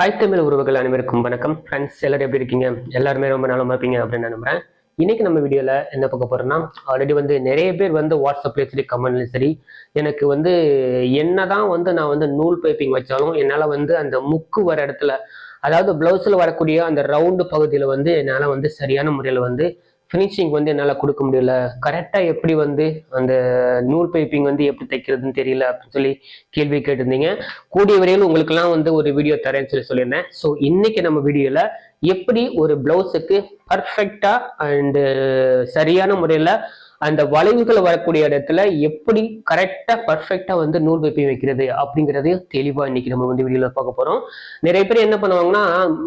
தாய் தமிழ் உறவுகள் அனைவருக்கும் வணக்கம். ஃப்ரெண்ட்ஸ் எல்லாரும் எப்படி இருக்கீங்க? எல்லாருமே ரொம்ப நல்லா இருப்பீங்க அப்படின்னு நான் நம்புறேன். இன்னைக்கு நம்ம வீடியோவில் என்ன பார்க்க போறோம்னா ஆல்ரெடி வந்து நிறைய பேர் வந்து வாட்ஸ்அப்லேயும் சரி கமெண்ட்லையும் சரி எனக்கு வந்து என்னதான் வந்து நான் வந்து நூல் பைப்பிங் வச்சாலும் என்னால் வந்து அந்த முக்கு வர இடத்துல அதாவது பிளவுஸில் வரக்கூடிய அந்த ரவுண்டு பகுதியில் வந்து என்னால் வந்து சரியான முறையில் வந்து ஃபினிஷிங் வந்து என்னால் கொடுக்க முடியல. கரெக்டாக எப்படி வந்து அந்த நூல் பைப்பிங் வந்து எப்படி தைக்கிறதுன்னு தெரியல அப்படின்னு சொல்லி கேள்வி கேட்டிருந்தீங்க. கூடிய வரையில் உங்களுக்கெல்லாம் வந்து ஒரு வீடியோ தரேன்னு சொல்லி சொல்லியிருந்தேன். ஸோ இன்னைக்கு நம்ம வீடியோவில் எப்படி ஒரு பிளவுஸுக்கு பர்ஃபெக்டாக அண்டு சரியான முறையில் அந்த வளைவுகள் வரக்கூடிய இடத்துல எப்படி கரெக்டாக பர்ஃபெக்டா வந்து நூல் வைப்பி வைக்கிறது அப்படிங்கறதையும் தெளிவாக இன்னைக்கு நம்ம வந்து வீடியோல பார்க்க போகிறோம் நிறைய பேர் என்ன பண்ணுவாங்கன்னா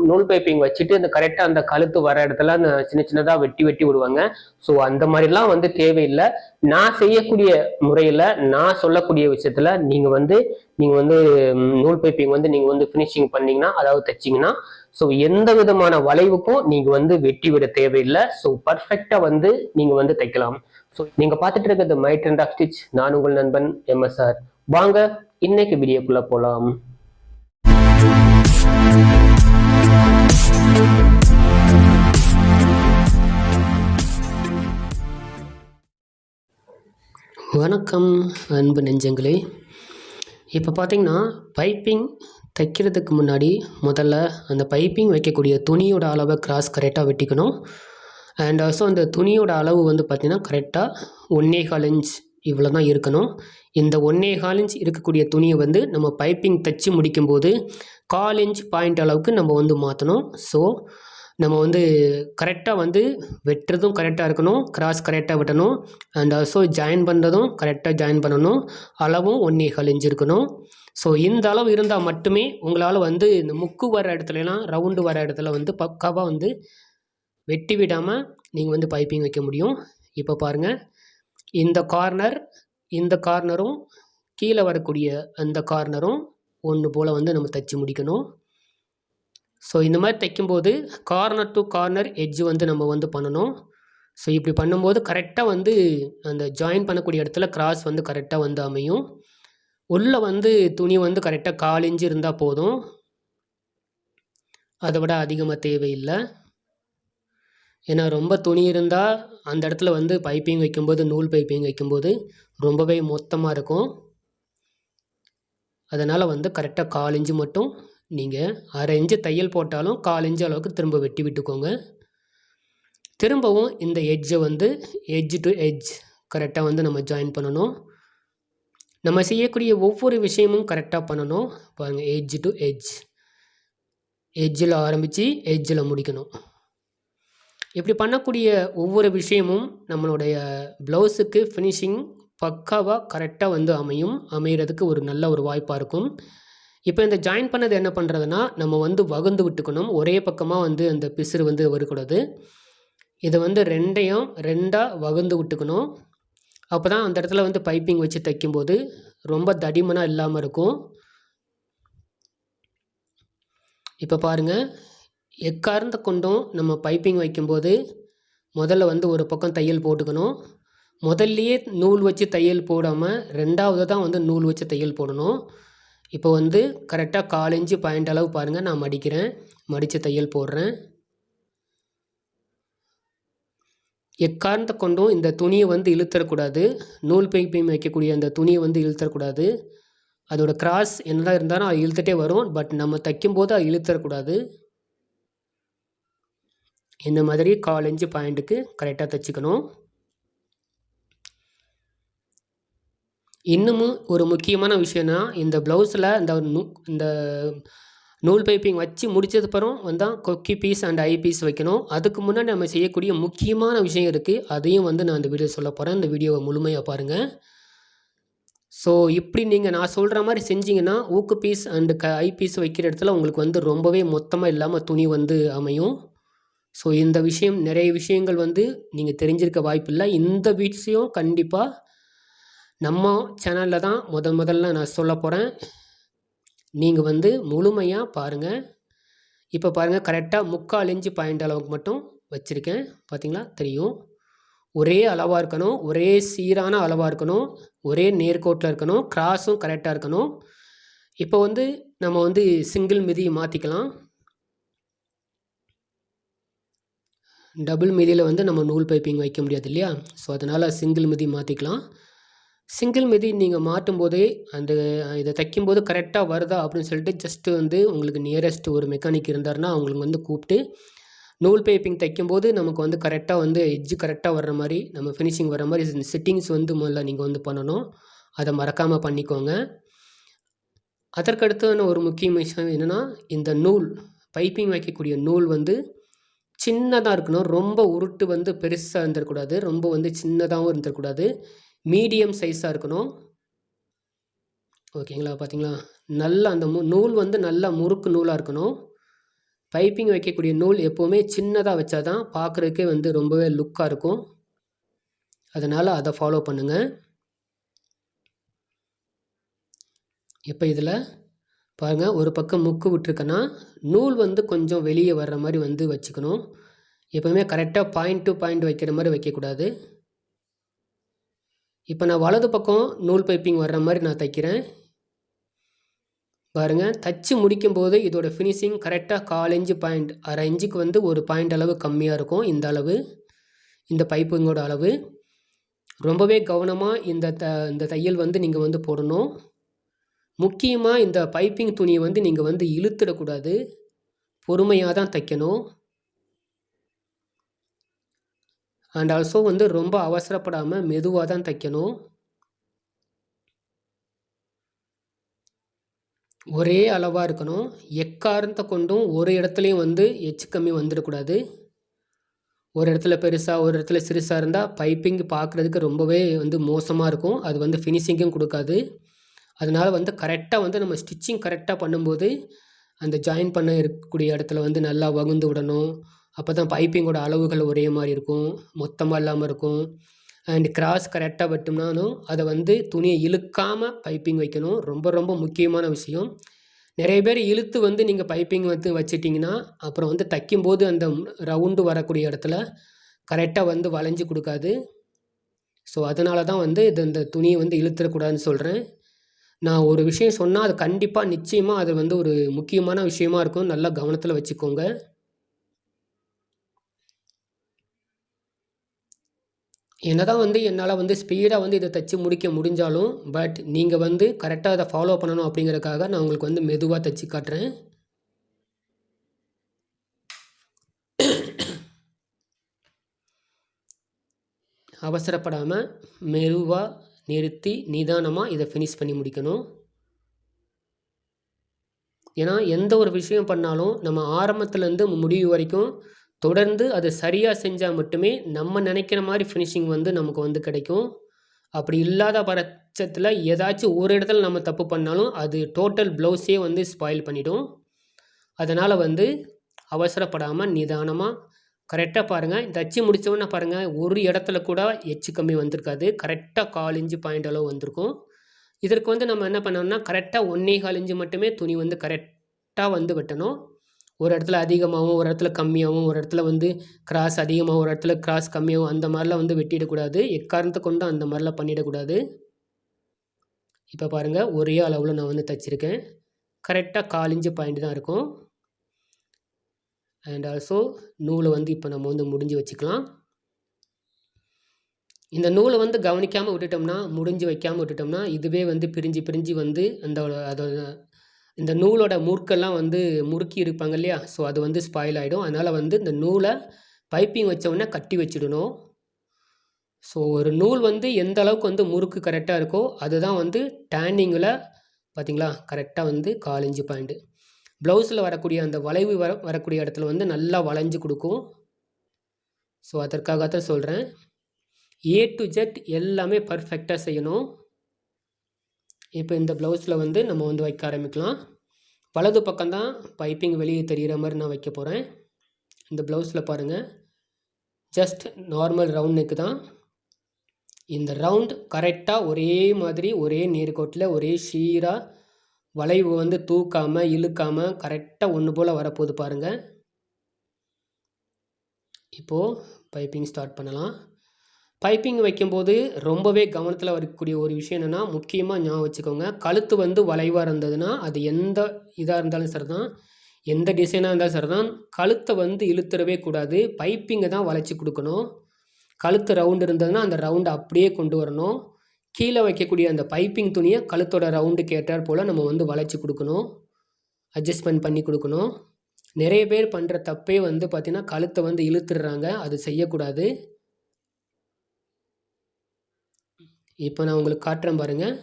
நூல் பைப்பிங் வச்சுட்டு அந்த கரெக்டாக அந்த கழுத்து வர இடத்துல அந்த சின்ன சின்னதாக வெட்டி வெட்டி விடுவாங்க. ஸோ அந்த மாதிரிலாம் வந்து தேவையில்லை. நான் செய்யக்கூடிய முறையில் நான் சொல்லக்கூடிய விஷயத்துல நீங்கள் வந்து நீங்கள் வந்து நூல் பைப்பிங் வந்து நீங்கள் வந்து ஃபினிஷிங் பண்ணீங்கன்னா அதாவது தைச்சிங்கன்னா ஸோ எந்த விதமான வளைவுக்கும் நீங்கள் வந்து வெட்டி விட தேவையில்லை. ஸோ பர்ஃபெக்டாக வந்து நீங்கள் வந்து தைக்கலாம். ஸோ நீங்கள் பார்த்துட்டு இருக்கிறது மை ட்ரெண்ட் ஆஃப் ஸ்டிச் நான் உங்கள் நண்பன் எம்எஸ்ஆர் வாங்க இன்னைக்கு வீடியோக்குள்ளே போகலாம் வணக்கம் அன்பு நெஞ்சங்களே. இப்போ பார்த்தீங்கன்னா பைப்பிங் தைக்கிறதுக்கு முன்னாடி முதல்ல அந்த பைப்பிங் வைக்கக்கூடிய துணியோட அளவை கிராஸ் கரெக்டாக வெட்டிக்கணும். அண்ட் ஆல்சோ அந்த துணியோட அளவு வந்து பார்த்திங்கன்னா கரெக்டாக ஒன்னே கால் இன்ச் இவ்வளோ தான் இருக்கணும். இந்த ஒன்னே கால் இன்ச் இருக்கக்கூடிய துணியை வந்து நம்ம பைப்பிங் தைச்சி முடிக்கும்போது கால் இன்ச் பாயிண்ட் அளவுக்கு நம்ம வந்து மாற்றணும் ஸோ நம்ம வந்து கரெக்டாக வந்து வெட்டுறதும் கரெக்டாக இருக்கணும். கிராஸ் கரெக்டாக வெட்டணும் அண்ட் ஆல்சோ ஜாயின் பண்ணுறதும் கரெக்டாக ஜாயின் பண்ணணும். அளவும் ஒன்றே கால் இருக்கணும். ஸோ இந்த அளவு இருந்தால் மட்டுமே உங்களால் வந்து இந்த முக்கு வர இடத்துலலாம் ரவுண்டு வர இடத்துல வந்து பக்காவாக வந்து வெட்டி விடாமல் நீங்கள் வந்து பைப்பிங் வைக்க முடியும். இப்போ பாருங்கள் இந்த கார்னர் இந்த கார்னரும் கீழே வரக்கூடிய அந்த கார்னரும் ஒன்று போல் வந்து நம்ம தைச்சி முடிக்கணும். ஸோ இந்த மாதிரி தைக்கும்போது கார்னர் டு கார்னர் எட்ஜ் வந்து நம்ம வந்து பண்ணணும். ஸோ இப்படி பண்ணும்போது கரெக்டாக வந்து அந்த ஜாயின் பண்ணக்கூடிய இடத்துல கிராஸ் வந்து கரெக்டாக வந்து அமையும். உள்ளே வந்து துணி வந்து கரெக்டாக காலிஞ்சு இருந்தால் போதும். அதை விட அதிகமாக தேவையில்லை. ஏன்னா ரொம்ப துணி இருந்தால் அந்த இடத்துல வந்து பைப்பிங் வைக்கும்போது நூல் பைப்பிங் வைக்கும்போது ரொம்பவே மொத்தமாக இருக்கும். அதனால் வந்து கரெக்டாக கால் மட்டும் நீங்கள் அரை இன்ச்சு தையல் போட்டாலும் கால் இன்ச்சு அளவுக்கு திரும்ப வெட்டி விட்டுக்கோங்க. திரும்பவும் இந்த எட்ஜை வந்து எட்ஜ் டு எட்ஜ் கரெக்டாக வந்து நம்ம ஜாயின் பண்ணணும். நம்ம செய்யக்கூடிய ஒவ்வொரு விஷயமும் கரெக்டாக பண்ணணும். பாருங்கள் எட்ஜ் டு எட்ஜ் எட்ஜில் ஆரம்பித்து எட்ஜில் முடிக்கணும். இப்படி பண்ணக்கூடிய ஒவ்வொரு விஷயமும் நம்மளுடைய ப்ளவுஸுக்கு ஃபினிஷிங் பக்காவாக கரெக்டாக வந்து அமையும். அமைகிறதுக்கு ஒரு நல்ல ஒரு வாய்ப்பாக இருக்கும். இப்போ இந்த ஜாயின் பண்ணது என்ன பண்ணுறதுன்னா நம்ம வந்து வகுந்து விட்டுக்கணும். ஒரே பக்கமாக வந்து அந்த பிசுறு வந்து வரக்கூடாது. இதை வந்து ரெண்டையும் ரெண்டாக வகுந்து விட்டுக்கணும். அப்போ தான் அந்த இடத்துல வந்து பைப்பிங் வச்சு தைக்கும்போது ரொம்ப தடிமனாக இல்லாமல் இருக்கும். இப்போ பாருங்கள் எக்கார்ந்த கொண்டும் நம்ம பைப்பிங் வைக்கும்போது முதல்ல வந்து ஒரு பக்கம் தையல் போட்டுக்கணும். முதல்லையே நூல் வச்சு தையல் போடாமல் ரெண்டாவது தான் வந்து நூல் வச்சு தையல் போடணும். இப்போ வந்து கரெக்டாக கால் இன்ச்சு பாயிண்ட் அளவு பாருங்கள் நான் மடிக்கிறேன். மடித்து தையல் போடுறேன். எக்காரணத்தை கொண்டும் இந்த துணியை வந்து இழுத்தரக்கூடாது நூல் பைப்பிங் வைக்கக்கூடிய அந்த துணியை வந்து இழுத்தரக்கூடாது அதோட கிராஸ் என்னதான் இருந்தாலும் அது இழுத்துட்டே வரும். பட் நம்ம தைக்கும்போது அது இழுத்தரக்கூடாது இந்த மாதிரி கால் இன்ச்சு பாயிண்ட்டுக்கு கரெக்டாக தைச்சிக்கணும். இன்னமும் ஒரு முக்கியமான விஷயம்னா இந்த ப்ளவுஸில் இந்த நூ இந்த நூல் பைப்பிங் வச்சு முடிச்சதுக்கப்புறம் வந்தால் கொக்கி பீஸ் அண்ட் ஐ பீஸ் வைக்கணும். அதுக்கு முன்னாடி நம்ம செய்யக்கூடிய முக்கியமான விஷயம் இருக்குது அதையும் வந்து நான் இந்த வீடியோ சொல்ல போகிறேன் இந்த வீடியோவை முழுமையாக பாருங்கள் ஸோ இப்படி நீங்கள் நான் சொல்கிற மாதிரி செஞ்சீங்கன்னா ஊக்கு பீஸ் அண்டு க ஐ பீஸ் வைக்கிற இடத்துல உங்களுக்கு வந்து ரொம்பவே மொத்தமாக இல்லாமல் துணி வந்து அமையும். ஸோ இந்த விஷயம் நிறைய விஷயங்கள் வந்து நீங்கள் தெரிஞ்சிருக்க வாய்ப்பில்லை. இந்த விஷயம் கண்டிப்பாக நம்ம சேனலில் தான் முத முதல்ல நான் சொல்ல போகிறேன் நீங்கள் வந்து முழுமையாக பாருங்கள் இப்போ பாருங்கள் கரெக்டாக முக்கால் இன்ச்சு பாயிண்ட் அளவுக்கு மட்டும் வச்சுருக்கேன். பார்த்தீங்களா தெரியும். ஒரே அளவாக இருக்கணும். ஒரே சீரான அளவாக இருக்கணும். ஒரே நேர்கோட்டில் இருக்கணும். கிராஸும் கரெக்டாக இருக்கணும். இப்போ வந்து நம்ம வந்து சிங்கிள் மிதி மாற்றிக்கலாம் டபுள் மிதியில் வந்து நம்ம நூல் பைப்பிங் வைக்க முடியாது இல்லையா? ஸோ அதனால் சிங்கிள் மிதி மாற்றிக்கலாம் சிங்கிள் மிதி நீங்கள் மாட்டும் போதே அந்த இதை தைக்கும்போது கரெக்டாக வருதா அப்படின்னு சொல்லிட்டு ஜஸ்ட்டு வந்து உங்களுக்கு நியரஸ்ட் ஒரு மெக்கானிக் இருந்தாருன்னா அவங்களுக்கு வந்து கூப்பிட்டு நூல் பைப்பிங் தைக்கும்போது நமக்கு வந்து கரெக்டாக வந்து எட்ஜு கரெக்டாக வர்ற மாதிரி நம்ம ஃபினிஷிங் வர மாதிரி செட்டிங்ஸ் வந்து முதல்ல நீங்கள் வந்து பண்ணணும். அதை மறக்காமல் பண்ணிக்கோங்க. அதற்கடுத்தான ஒரு முக்கிய விஷயம் என்னென்னா இந்த நூல் பைப்பிங் வைக்கக்கூடிய நூல் வந்து சின்னதாக இருக்கணும். ரொம்ப உருட்டு வந்து பெருசாக இருந்துடக்கூடாது. ரொம்ப வந்து சின்னதாகவும் இருந்துடக்கூடாது. மீடியம் சைஸாக இருக்கணும். ஓகேங்களா பார்த்தீங்களா நல்ல அந்த மு நூல் வந்து நல்லா முறுக்கு நூலாக இருக்கணும். பைப்பிங் வைக்கக்கூடிய நூல் எப்போவுமே சின்னதாக வச்சா தான் பார்க்குறதுக்கே வந்து ரொம்பவே லுக்காக இருக்கும். அதனால் அதை ஃபாலோ பண்ணுங்கள் இப்போ இதில் பாருங்கள் ஒரு பக்கம் முக்கு விட்டுருக்கேன்னா நூல் வந்து கொஞ்சம் வெளியே வர்ற மாதிரி வந்து வச்சுக்கணும். எப்போவுமே கரெக்டாக பாயிண்ட் டு பாயிண்ட் வைக்கிற மாதிரி வைக்கக்கூடாது. இப்போ நான் வலது பக்கம் நூல் பைப்பிங் வர்ற மாதிரி நான் தைக்கிறேன். பாருங்கள் தச்சு முடிக்கும்போது இதோட ஃபினிஷிங் கரெக்டாக கால் இஞ்சு பாயிண்ட் அரை இஞ்சுக்கு வந்து ஒரு பாயிண்ட் அளவு கம்மியாக இருக்கும் இந்த அளவு இந்த பைப்புங்கோட அளவு. ரொம்பவே கவனமாக இந்த த இந்த தையல் வந்து நீங்கள் வந்து போடணும். முக்கியமாக இந்த பைப்பிங் துணியை வந்து நீங்கள் வந்து இழுத்துடக்கூடாது. பொறுமையாக தான் தைக்கணும். அண்ட் ஆல்சோ வந்து ரொம்ப அவசரப்படாமல் மெதுவாக தான் தைக்கணும். ஒரே அளவாக இருக்கணும். எக்காரணத்தை கொண்டும் ஒரு இடத்துலையும் வந்து எச்சு கம்மி வந்துடக்கூடாது ஒரு இடத்துல பெருசாக ஒரு இடத்துல சிறுசாக இருந்தால் பைப்பிங் பார்க்குறதுக்கு ரொம்பவே வந்து மோசமாக இருக்கும். அது வந்து ஃபினிஷிங்கும் கொடுக்காது. அதனால் வந்து கரெக்டாக வந்து நம்ம ஸ்டிச்சிங் கரெக்டாக பண்ணும்போது அந்த ஜாயின் பண்ண இருக்கக்கூடிய இடத்துல வந்து நல்லா வகுந்து விடணும். அப்போ தான் பைப்பிங்கோட அளவுகள் ஒரே மாதிரி இருக்கும். மொத்தமாக இல்லாமல் இருக்கும். அண்ட் கிராஸ் கரெக்டாக வெட்டோம்னாலும் அதை வந்து துணியை இழுக்காமல் பைப்பிங் வைக்கணும். ரொம்ப ரொம்ப முக்கியமான விஷயம். நிறைய பேர் இழுத்து வந்து நீங்கள் பைப்பிங் வந்து வச்சிட்டிங்கன்னா அப்புறம் வந்து தைக்கும்போது அந்த ரவுண்டு வரக்கூடிய இடத்துல கரெக்டாக வந்து வளைஞ்சு கொடுக்காது. ஸோ அதனால தான் வந்து இது இந்த துணியை வந்து இழுத்துடக்கூடாதுன்னு சொல்கிறேன் நான் ஒரு விஷயம் சொன்னால் அது கண்டிப்பாக நிச்சயமாக அது வந்து ஒரு முக்கியமான விஷயமா இருக்கும். நல்லா கவனத்தில் வச்சுக்கோங்க. என்னதான் வந்து என்னால் வந்து ஸ்பீடாக வந்து இதை தைச்சி முடிக்க முடிஞ்சாலும் பட் நீங்கள் வந்து கரெக்டாக அதை ஃபாலோ பண்ணணும் அப்படிங்கிறதுக்காக நான் உங்களுக்கு வந்து மெதுவாக தைச்சி காட்டுறேன். அவசரப்படாமல் மெதுவாக நிறுத்தி நிதானமாக இதை ஃபினிஷ் பண்ணி முடிக்கணும். ஏன்னா எந்த ஒரு விஷயம் பண்ணாலும் நம்ம ஆரம்பத்துலேருந்து முடிவு வரைக்கும் தொடர்ந்து அதை சரியாக செஞ்சால் மட்டுமே நம்ம நினைக்கிற மாதிரி ஃபினிஷிங் வந்து நமக்கு வந்து கிடைக்கும். அப்படி இல்லாத பட்சத்தில் ஏதாச்சும் ஒரு இடத்துல நம்ம தப்பு பண்ணாலும் அது டோட்டல் ப்ளவுஸே வந்து ஸ்பாயில் பண்ணிடும். அதனால் வந்து அவசரப்படாமல் நிதானமாக கரெக்டாக பாருங்கள் தச்சு முடித்தோன்னே பாருங்கள் ஒரு இடத்துல கூட எச்சு கம்மி வந்திருக்காது. கரெக்டாக கால் இன்ச்சு பாயிண்ட் அளவு வந்திருக்கும். இதற்கு வந்து நம்ம என்ன பண்ணோம்னா கரெக்டாக ஒன்றே கால் இன்ச்சு மட்டுமே துணி வந்து கரெக்டாக வந்து வெட்டணும். ஒரு இடத்துல அதிகமாகவும் ஒரு இடத்துல கம்மியாகவும் ஒரு இடத்துல வந்து கிராஸ் அதிகமாகவும் ஒரு இடத்துல கிராஸ் கம்மியாகவும் அந்த மாதிரிலாம் வந்து வெட்டிடக்கூடாது. எக்காரணத்தை கொண்டும் அந்த மாதிரிலாம் பண்ணிடக்கூடாது. இப்போ பாருங்கள் ஒரே அளவில் நான் வந்து தைச்சிருக்கேன். கரெக்டாக காலிஞ்சு பாயிண்ட் தான் இருக்கும். அண்ட் ஆல்சோ நூலை வந்து இப்போ நம்ம வந்து முடிஞ்சு வச்சுக்கலாம். இந்த நூலை வந்து கவனிக்காமல் விட்டுட்டோம்னா முடிஞ்சு வைக்காமல் விட்டுட்டோம்னா இதுவே வந்து பிரிஞ்சு பிரிஞ்சு வந்து அந்த அதோட இந்த நூலோட முறுக்கெல்லாம் வந்து முறுக்கி இருப்பாங்க இல்லையா? ஸோ அது வந்து ஸ்பாயில் ஆகிடும் அதனால் வந்து இந்த நூலை பைப்பிங் வச்சவுடனே கட்டி வச்சிடணும். ஸோ ஒரு நூல் வந்து எந்த அளவுக்கு வந்து முறுக்கு கரெக்டாக இருக்கோ அதுதான் வந்து டேனிங்கில் பார்த்திங்களா கரெக்டாக வந்து காலஞ்சு பாயிண்ட்டு ப்ளவுஸில் வரக்கூடிய அந்த வளைவு வர வரக்கூடிய இடத்துல வந்து நல்லா வளைஞ்சு கொடுக்கும். ஸோ அதற்காக தான் சொல்கிறேன் ஏ டு ஜெட் எல்லாமே பர்ஃபெக்டாக செய்யணும். இப்போ இந்த ப்ளவுஸில் வந்து நம்ம வந்து வைக்க ஆரம்பிக்கலாம். வலது பக்கம்தான் பைப்பிங் வெளியே தெரிகிற மாதிரி நான் வைக்க போகிறேன் இந்த ப்ளவுஸில் பாருங்கள் ஜஸ்ட் நார்மல் ரவுண்ட் நெக்கு தான். இந்த ரவுண்ட் கரெக்டாக ஒரே மாதிரி ஒரே நேர்கோட்டில் ஒரே ஷீராக வளைவு வந்து தூக்காமல் இழுக்காமல் கரெக்டாக ஒன்று போல் வரப்போகுது பாருங்கள் இப்போது பைப்பிங் ஸ்டார்ட் பண்ணலாம். பைப்பிங் வைக்கும்போது ரொம்பவே கவனத்தில் வரக்கூடிய ஒரு விஷயம் என்னென்னா முக்கியமாக ஞாபகம் வச்சுக்கோங்க. கழுத்து வந்து வளைவாக இருந்ததுன்னா அது எந்த இதாக இருந்தாலும் சரி தான் எந்த டிசைனாக இருந்தாலும் சரி தான் கழுத்தை வந்து இழுத்துடவே கூடாது. பைப்பிங்கை தான் வளைச்சி கொடுக்கணும். கழுத்து ரவுண்டு இருந்ததுன்னா அந்த ரவுண்டை அப்படியே கொண்டு வரணும். கீழே வைக்கக்கூடிய அந்த பைப்பிங் துணியை கழுத்தோட ரவுண்டுக்கு ஏற்றாற் போல் நம்ம வந்து வளைச்சி கொடுக்கணும். அட்ஜஸ்ட்மெண்ட் பண்ணி கொடுக்கணும். நிறைய பேர் பண்ணுற தப்பே வந்து பார்த்திங்கன்னா கழுத்தை வந்து இழுத்துடுறாங்க. அது செய்யக்கூடாது. இப்போ நான் உங்களுக்கு காட்டுறேன் பாருங்கள்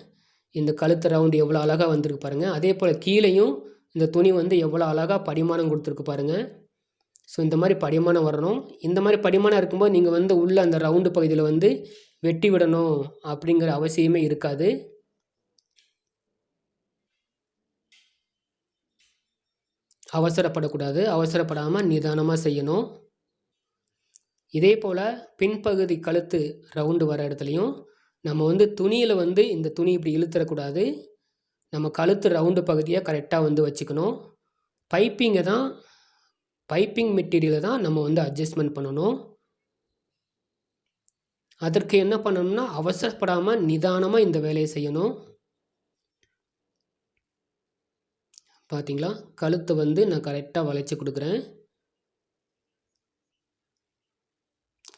இந்த கழுத்து ரவுண்டு எவ்வளோ அழகாக வந்திருக்கு பாருங்கள் அதே போல் கீழேயும் இந்த துணி வந்து எவ்வளோ அழகாக படிமானம் கொடுத்துருக்கு பாருங்கள் ஸோ இந்த மாதிரி படிமானம் வரணும். இந்த மாதிரி படிமானம் இருக்கும்போது நீங்கள் வந்து உள்ளே அந்த ரவுண்டு பகுதியில் வந்து வெட்டி விடணும் அப்படிங்கிற அவசியமே இருக்காது. அவசரப்படக்கூடாது. அவசரப்படாமல் நிதானமாக செய்யணும். இதே போல் பின்பகுதி கழுத்து ரவுண்டு வர இடத்துலையும் நம்ம வந்து துணியில் வந்து இந்த துணி இப்படி இழுத்துறக்கூடாது நம்ம கழுத்து ரவுண்டு பகுதியாக கரெக்டாக வந்து வச்சுக்கணும். பைப்பிங்கை தான் பைப்பிங் மெட்டீரியலை தான் நம்ம வந்து அட்ஜஸ்ட்மெண்ட் பண்ணணும். அதற்கு என்ன பண்ணணும்னா அவசரப்படாமல் நிதானமாக இந்த வேலையை செய்யணும். பார்த்தீங்களா கழுத்தை வந்து நான் கரெக்டாக வளைச்சி கொடுக்குறேன்.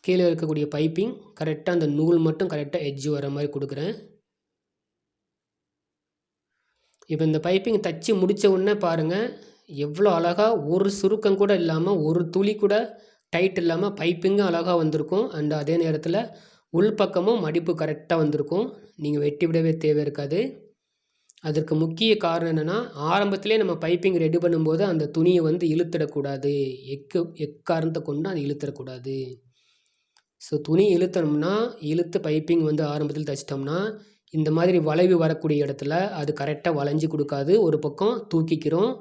கீழே இருக்கக்கூடிய பைப்பிங் கரெக்டாக அந்த நூல் மட்டும் கரெக்டாக எட்ஜ் வர மாதிரி கொடுக்குறேன். இப்போ இந்த பைப்பிங் தச்சு முடித்த உடனே பாருங்கள் எவ்வளோ அழகாக ஒரு சுருக்கம் கூட இல்லாமல் ஒரு துளி கூட டைட் இல்லாமல் பைப்பிங்கும் அழகாக வந்திருக்கும். அண்ட் அதே நேரத்தில் உள்பக்கமும் மடிப்பு கரெக்டாக வந்திருக்கும். நீங்கள் வெட்டி விடவே தேவை இருக்காது. அதற்கு முக்கிய காரணம் என்னென்னா ஆரம்பத்திலே நம்ம பைப்பிங் ரெடி பண்ணும்போது அந்த துணியை வந்து இழுத்துடக்கூடாது. எக்கு எக்காரணத்தை கொண்டு அதை இழுத்துடக்கூடாது. ஸோ துணி இழுத்தோம்னா இழுத்து பைப்பிங் வந்து ஆரம்பத்தில் தைச்சிட்டோம்னா இந்த மாதிரி வளைவு வரக்கூடிய இடத்துல அது கரெக்டாக வளைஞ்சு கொடுக்காது. ஒரு பக்கம் தூக்கிக்கிறோம்.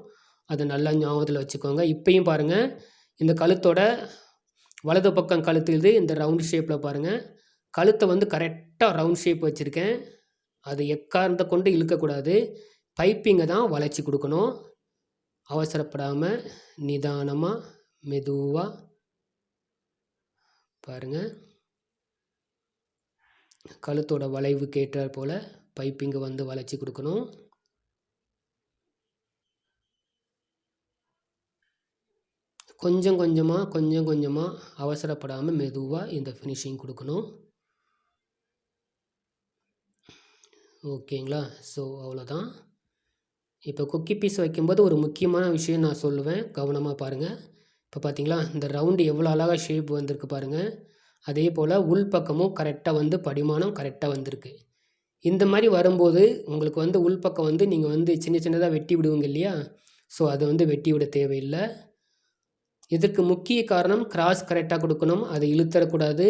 அதை நல்லா ஞாபகத்தில் வச்சுக்கோங்க. இப்போயும் பாருங்கள் இந்த கழுத்தோட வலது பக்கம் கழுத்து இது இந்த ரவுண்ட் ஷேப்பில் பாருங்கள் கழுத்தை வந்து கரெக்டாக ரவுண்ட் ஷேப் வச்சுருக்கேன். அது எக்காரந்த கொண்டு இழுக்கக்கூடாது. பைப்பிங்கை தான் வளைச்சி கொடுக்கணும். அவசரப்படாமல் நிதானமாக மெதுவாக பாருங்கள் கழுத்தோட வளைவு கேட்டால் போல் பைப்பிங்கை வந்து வளைச்சி கொடுக்கணும். கொஞ்சம் கொஞ்சமாக கொஞ்சம் கொஞ்சமாக அவசரப்படாமல் மெதுவாக இந்த ஃபினிஷிங் கொடுக்கணும். ஓகேங்களா? ஸோ அவ்வளோதான் இப்போ குக்கி பீஸ் வைக்கும்போது ஒரு முக்கியமான விஷயம் நான் சொல்லுவேன். கவனமாக பாருங்கள் இப்போ பார்த்தீங்களா இந்த ரவுண்டு எவ்வளோ அழகாக ஷேப் வந்திருக்கு பாருங்கள் அதே போல் உள் பக்கமும் கரெக்டாக வந்து படிமானம் கரெக்டாக வந்திருக்கு. இந்த மாதிரி வரும்போது உங்களுக்கு வந்து உள்பக்கம் வந்து நீங்கள் வந்து சின்ன சின்னதாக வெட்டி விடுவீங்க இல்லையா? ஸோ அதை வந்து வெட்டி விட தேவையில்லை. இதற்கு முக்கிய காரணம் கிராஸ் கரெக்டாக கொடுக்கணும் அதை இழுத்தரக்கூடாது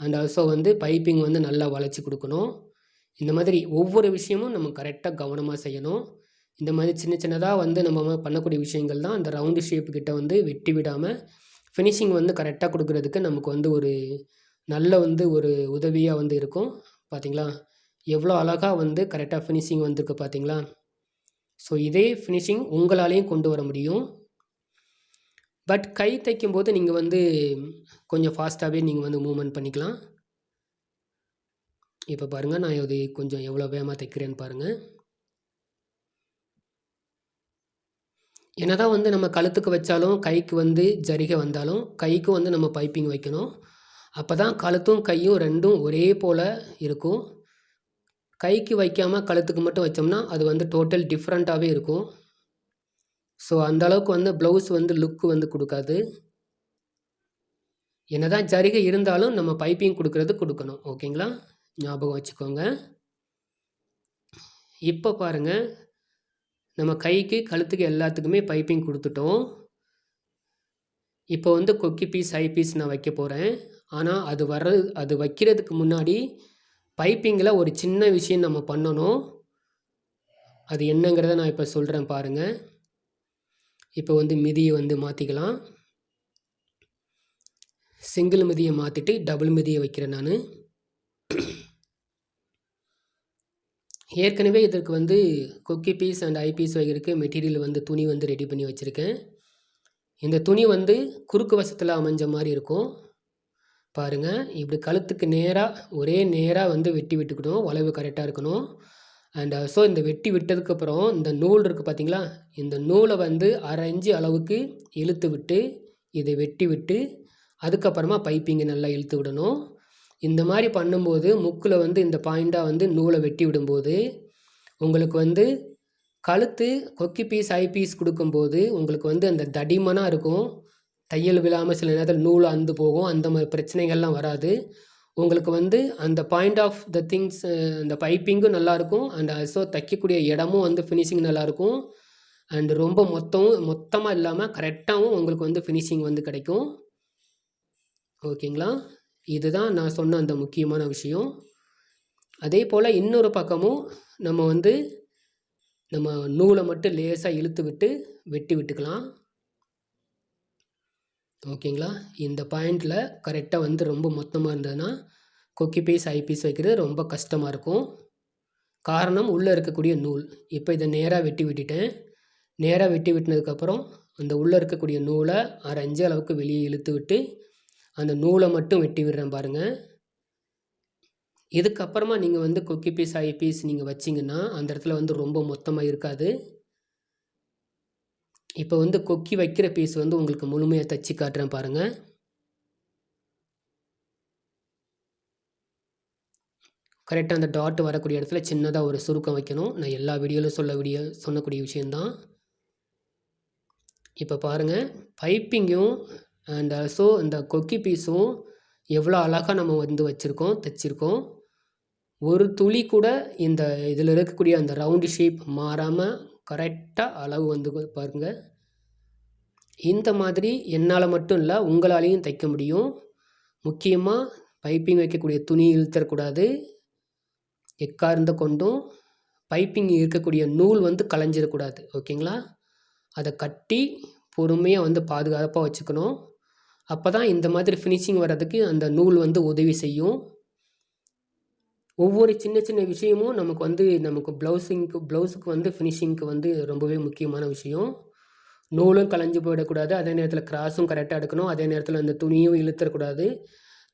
அண்ட் ஆல்சோ வந்து பைப்பிங் வந்து நல்லா வளைச்சி கொடுக்கணும். இந்த மாதிரி ஒவ்வொரு விஷயமும் நம்ம கரெக்டாக கவனமாக செய்யணும். இந்த மாதிரி சின்ன சின்னதாக வந்து நம்ம பண்ணக்கூடிய விஷயங்கள் தான் அந்த ரவுண்டு ஷேப்பு கிட்ட வந்து வெட்டி விடாமல் ஃபினிஷிங் வந்து கரெக்டாக கொடுக்குறதுக்கு நமக்கு வந்து ஒரு நல்ல வந்து ஒரு உதவியாக வந்து இருக்கும். பார்த்தீங்களா எவ்வளோ அழகாக வந்து கரெக்டாக ஃபினிஷிங் வந்திருக்கு பார்த்தீங்களா ஸோ இதே ஃபினிஷிங் உங்களாலேயும் கொண்டு வர முடியும். பட் கை தைக்கும்போது நீங்கள் வந்து கொஞ்சம் ஃபாஸ்ட்டாகவே நீங்கள் வந்து மூமெண்ட் பண்ணிக்கலாம். இப்போ பாருங்கள் நான் இது கொஞ்சம் எவ்வளோ வேகமாக தைக்கிறேன்னு பாருங்கள் என்னதான் வந்து நம்ம கழுத்துக்கு வச்சாலும் கைக்கு வந்து ஜரிகை வந்தாலும் கைக்கு வந்து நம்ம பைப்பிங் வைக்கணும். அப்போ தான் கழுத்தும் கையும் ரெண்டும் ஒரே போல் இருக்கும். கைக்கு வைக்காமல் கழுத்துக்கு மட்டும் வச்சோம்னா அது வந்து டோட்டல் டிஃப்ரெண்ட்டாகவே இருக்கும். ஸோ அந்த அளவுக்கு வந்து ப்ளவுஸ் வந்து லுக்கு வந்து கொடுக்காது. என்னதான் ஜரிகை இருந்தாலும் நம்ம பைப்பிங் கொடுக்கறது கொடுக்கணும். ஓகேங்களா ஞாபகம் வச்சுக்கோங்க. இப்போ பாருங்கள் நம்ம கைக்கு கழுத்துக்கு எல்லாத்துக்குமே பைப்பிங் கொடுத்துட்டோம். இப்போ வந்து கொக்கி பீஸ் ஹை பீஸ் நான் வைக்க போகிறேன் ஆனால் அது வர்றது அது வைக்கிறதுக்கு முன்னாடி பைப்பிங்கில் ஒரு சின்ன விஷயம் நம்ம பண்ணணும். அது என்னங்கிறத நான் இப்போ சொல்கிறேன் பாருங்கள் இப்போ வந்து மிதியை வந்து மாற்றிக்கலாம் சிங்கிள் மிதியை மாற்றிட்டு டபுள் மிதியை வைக்கிறேன் நான். ஏற்கனவே இதற்கு வந்து கொக்கி பீஸ் அண்ட் ஐ பீஸ் வைக்கிறதுக்கு மெட்டீரியல் வந்து துணி வந்து ரெடி பண்ணி வச்சுருக்கேன். இந்த துணி வந்து குறுக்கு வசத்தில் அமைஞ்ச மாதிரி இருக்கும். பாருங்கள் இப்படி கழுத்துக்கு நேராக ஒரே நேராக வந்து வெட்டி விட்டுக்கணும். வளைவு கரெக்டாக இருக்கணும். அண்ட் ஸோ இந்த வெட்டி விட்டதுக்கப்புறம் இந்த நூல் இருக்குது பார்த்தீங்களா இந்த நூலை வந்து அரை அளவுக்கு இழுத்து விட்டு இதை வெட்டி விட்டு அதுக்கப்புறமா பைப்பிங்கை நல்லா இழுத்து விடணும். இந்த மாதிரி பண்ணும்போது முக்கில் வந்து இந்த பாயிண்டாக வந்து நூலை வெட்டி விடும்போது உங்களுக்கு வந்து கழுத்து கொக்கி பீஸ் ஐ பீஸ் கொடுக்கும்போது உங்களுக்கு வந்து அந்த தடிமனாக இருக்கும். தையல் விழாமல் சில நேரத்தில் நூல் அந்து போகும். அந்த மாதிரி பிரச்சனைகள்லாம் வராது. உங்களுக்கு வந்து அந்த பாயிண்ட் ஆஃப் த திங்ஸ் அந்த பைப்பிங்கும் நல்லாயிருக்கும் அண்ட் ஸோ தைக்கக்கூடிய இடமும் வந்து ஃபினிஷிங் நல்லாயிருக்கும் அண்ட் ரொம்ப மொத்தமும் மொத்தமாக இல்லாமல் கரெக்டாகவும் உங்களுக்கு வந்து ஃபினிஷிங் வந்து கிடைக்கும். ஓகேங்களா இதுதான் நான் சொன்ன அந்த முக்கியமான விஷயம். அதே போல் இன்னொரு பக்கமும் நம்ம வந்து நம்ம நூலை மட்டும் லேசாக இழுத்து விட்டு வெட்டி விட்டுக்கலாம். ஓகேங்களா? இந்த பாயிண்டில் கரெக்டாக வந்து ரொம்ப மொத்தமாக இருந்ததுன்னா கொக்கி பீஸ் ஐ பீஸ் வைக்கிறது ரொம்ப கஷ்டமாக இருக்கும். காரணம் உள்ளே இருக்கக்கூடிய நூல். இப்போ இதை நேராக வெட்டி விட்டுட்டேன். நேராக வெட்டி விட்டினதுக்கப்புறம் அந்த உள்ளே இருக்கக்கூடிய நூலை அரை அஞ்சு அளவுக்கு வெளியே இழுத்து விட்டு அந்த நூலை மட்டும் வெட்டி விடுறேன் பாருங்கள் இதுக்கப்புறமா நீங்கள் வந்து கொக்கி பீஸ் ஐ பீஸ் நீங்கள் வச்சிங்கன்னா அந்த இடத்துல வந்து ரொம்ப மொத்தமாக இருக்காது. இப்போ வந்து கொக்கி வைக்கிற பீஸ் வந்து உங்களுக்கு முழுமையாக தச்சு காட்டுறேன் பாருங்கள் கரெக்டாக அந்த டாட் வரக்கூடிய இடத்துல சின்னதாக ஒரு சுருக்கம் வைக்கணும். நான் எல்லா வீடியோவிலும் சொல்ல வீடியோ சொன்னக்கூடிய விஷயந்தான் இப்போ பாருங்கள் பைப்பிங்கும் அண்ட் ஆல்சோ இந்த கொக்கி பீஸும் எவ்வளோ அழகாக நம்ம வந்து வச்சுருக்கோம் தைச்சிருக்கோம். ஒரு துளி கூட இந்த இதில் இருக்கக்கூடிய அந்த ரவுண்டு ஷேப் மாறாமல் கரெக்டாக அளவு வந்து பாருங்கள் இந்த மாதிரி என்னால் மட்டும் இல்லை உங்களாலேயும் தைக்க முடியும். முக்கியமாக பைப்பிங் வைக்கக்கூடிய துணி இழுத்தரக்கூடாது எக்கார்ந்த கொண்டும் பைப்பிங் இருக்கக்கூடிய நூல் வந்து கலைஞ்சிடக்கூடாது ஓகேங்களா? அதை கட்டி பொறுமையாக வந்து பாதுகாப்பாக வச்சுக்கணும். அப்போ தான் இந்த மாதிரி ஃபினிஷிங் வர்றதுக்கு அந்த நூல் வந்து உதவி செய்யும். ஒவ்வொரு சின்ன சின்ன விஷயமும் நமக்கு வந்து நமக்கு ப்ளவுஸிங்க்கு ப்ளவுஸுக்கு வந்து ஃபினிஷிங்க்கு வந்து ரொம்பவே முக்கியமான விஷயம். நூலும் கலைஞ்சு போயிடக்கூடாது. அதே நேரத்தில் கிராஸும் கரெக்டாக எடுக்கணும். அதே நேரத்தில் அந்த துணியும் இழுத்துறக்கூடாது.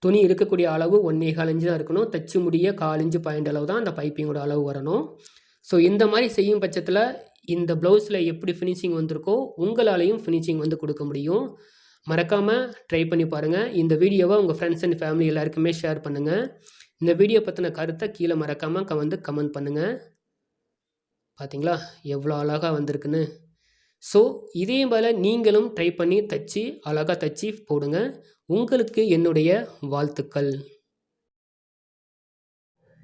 துணி இருக்கக்கூடிய அளவு ஒன்றே காலஞ்சு தான் இருக்கணும். தச்சு முடிய காலஞ்சு பாயிண்ட் அளவு தான் அந்த பைப்பிங்கோட அளவு வரணும். ஸோ இந்த மாதிரி செய்யும் பட்சத்தில் இந்த ப்ளவுஸில் எப்படி ஃபினிஷிங் வந்திருக்கோ உங்களாலையும் ஃபினிஷிங் வந்து கொடுக்க முடியும். மறக்காமல் ட்ரை பண்ணி பாருங்கள் இந்த வீடியோவை உங்கள் ஃப்ரெண்ட்ஸ் அண்ட் ஃபேமிலி எல்லாருக்குமே ஷேர் பண்ணுங்கள் இந்த வீடியோ பற்றின கருத்தை கீழே மறக்காமல் க வந்து கமெண்ட் பண்ணுங்கள் பார்த்தீங்களா எவ்வளோ அழகாக வந்திருக்குன்னு. ஸோ இதே போல் நீங்களும் ட்ரை பண்ணி தச்சு அழகாக தச்சு போடுங்க. உங்களுக்கு என்னுடைய வாழ்த்துக்கள்.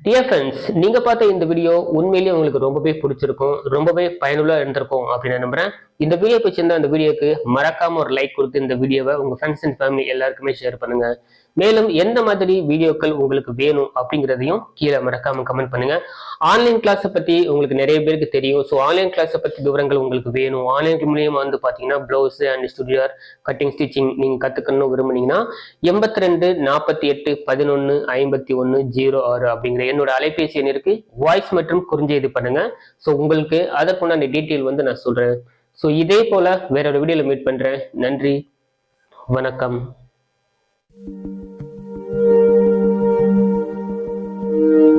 டியர் ஃப்ரெண்ட்ஸ் நீங்கள் பார்த்த இந்த வீடியோ உண்மையிலேயே உங்களுக்கு ரொம்பவே பிடிச்சிருக்கும் ரொம்பவே பயனுள்ள இருந்திருக்கும் அப்படின்னு நம்புறேன். இந்த வீடியோ பிடிச்சிருந்தா இந்த வீடியோக்கு மறக்காம ஒரு லைக் கொடுத்து இந்த வீடியோவை உங்கள் ஃப்ரெண்ட்ஸ் அண்ட் ஃபேமிலி எல்லாருக்குமே ஷேர் பண்ணுங்க. மேலும் எந்த மாதிரி வீடியோக்கள் உங்களுக்கு வேணும் அப்படிங்கிறதையும் கீழே மறக்காம கமெண்ட் பண்ணுங்க. ஆன்லைன் கிளாஸை பத்தி உங்களுக்கு நிறைய பேருக்கு தெரியும். ஸோ ஆன்லைன் கிளாஸை பத்தி விவரங்கள் உங்களுக்கு வேணும். ஆன்லைன் மூலியமா வந்து பாத்தீங்கன்னா பிளவுஸ் அண்ட் ஸ்டுடியோர் கட்டிங் ஸ்டிச்சிங் நீங்க கத்துக்கணும் விரும்புனீங்கன்னா எண்பத்தி ரெண்டு நாற்பத்தி எட்டு பதினொன்று ஐம்பத்தி ஒன்று ஜீரோ ஆறு அப்படிங்கிற என்னோட அலைபேசி எண் இருக்கு. வாய்ஸ் மற்றும் குறுஞ்செய்தி பண்ணுங்க. ஸோ உங்களுக்கு அதற்குண்டான டீட்டெயில் வந்து நான் சொல்றேன். ஸோ இதே போல வேற ஒரு வீடியோல மீட் பண்றேன். நன்றி. வணக்கம். Thank you